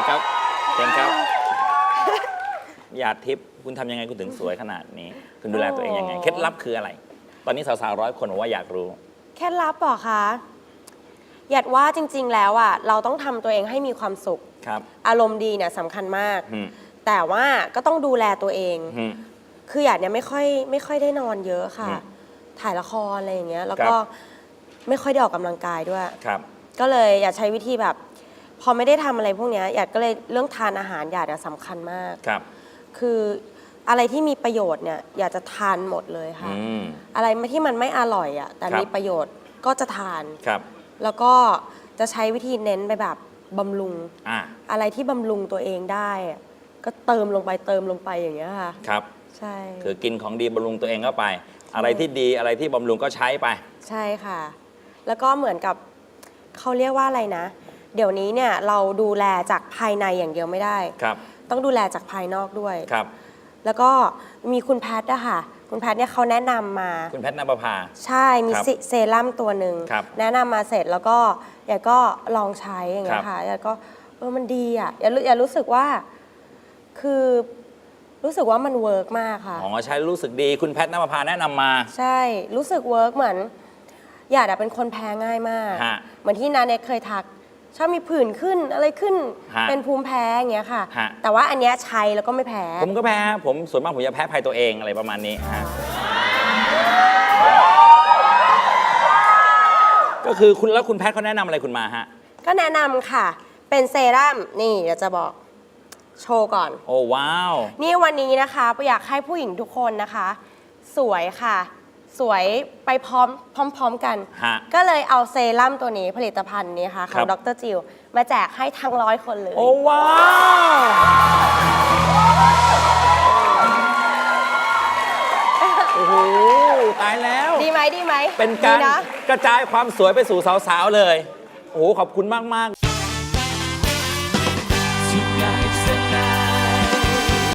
ดีครับเชิญครับหยาดทิพย์คุณทำยังไงคุณถึงสวยขนาดนี้ คุณดูแลตัวเองยังไง เคล็ดลับคืออะไร ตอนนี้สาวๆร้อยคนว่าอยากรู้ เคล็ดลับปหอคะหยาดว่าจริง ๆ แล้วอะเราต้องทำตัวเองให้มีความสุข ครับ อารมณ์ดีเนี่ยสำคัญมากแต่ว่าก็ต้องดูแลตัวเองคือหยาดเนี่ยไม่ค่อยไม่ค่อยได้นอนเยอะค่ะถ่ายละครอะไรอย่างเงี้ย แล้วก็ไม่ค่อยได้ออกกำลังกายด้วย ครับ ก็เลยอยากใช้วิธีแบบ พอไม่ได้ทำอะไรพวกเนี้ยหยาดก็เลยเรื่องทานอาหารหยาดอะสำคัญมาก ครับ คืออะไรที่มีประโยชน์เนี่ยอยากจะทานหมดเลยค่ะ อืม อะไรที่มันไม่อร่อยอะแต่ครับ มีประโยชน์ก็จะทาน ครับ แล้วก็จะใช้วิธีเน้นไปแบบบำรุง อ่า อะไรที่บำรุงตัวเองได้อะก็เติมลงไปเติมลงไปอย่างเงี้ยค่ะ ครับ ใช่คือกินของดีบำรุงตัวเองเข้าไป อะไรที่ดีอะไรที่บำรุงก็ใช้ไป ใช่ค่ะ แล้วก็เหมือนกับเขาเรียกว่าอะไรนะ เดี๋ยวนี้เนี่ยเราดูแลจากภายในอย่างเดียวไม่ได้ ครับต้องดูแลจากภายนอกด้วย ครับ แล้วก็มีคุณแพทย์อะค่ะ คุณแพทย์เนี่ยเขาแนะนำมา คุณแพทย์นภพา ใช่มีครับซิเซรั่มตัวหนึ่งครับแนะนำมาเสร็จแล้วก็อยากก็ลองใช้อย่างเงี้ครัยบ ค่ะอยากก็เออมันดีอะอยากรู้อยากรู้สึกว่า คือรู้สึกว่ามันเวิร์กมากค่ะ อ๋อใช้รู้สึกดีคุณแพทย์นภพาแนะนำมา ใช่รู้สึกเวิร์กเหมือนหยาดอะเป็นคนแพ้ง่ายมาก ฮะเหมือนที่นาเน็ตเคยทัก ชอบมีผื่นขึ้นอะไรขึ้นฮะเป็นภูมิแพ้อย่างเงี้ยค่ะ ฮะ แต่ว่าอันเนี้ยใช้แล้วก็ไม่แพ้ ผมก็แพ้ผมส่วนมากผมจะแพ้ภัยตัวเองอะไรประมาณนี้ฮะก็คือคุณแล้วคุณแพทย์เขาแนะนำอะไรคุณมาฮะ ก็แนะนำค่ะ เป็นเซรั่มนี่เดี๋ยวจะบอกโชว์ก่อน โอ้ว้าว นี่วันนี้นะคะอยากให้ผู้หญิงทุกคนนะคะ สวยค่ะ สวยไปพร้อมพร้อม ๆกัน ฮะก็เลยเอาเซรั่มตัวนี้ผลิตภัณฑ์นี้ค่ะขครัองบ ดรจิวมาแจกให้ทั้งร้อยคนเลย โอ้ว้าว โอ้โห ตายแล้ว ดีไหมดีไหมเป็นการดีนะ กระจายความสวยไปสู่สาว ๆ เลย โอ้โห ขอบคุณมาก ๆ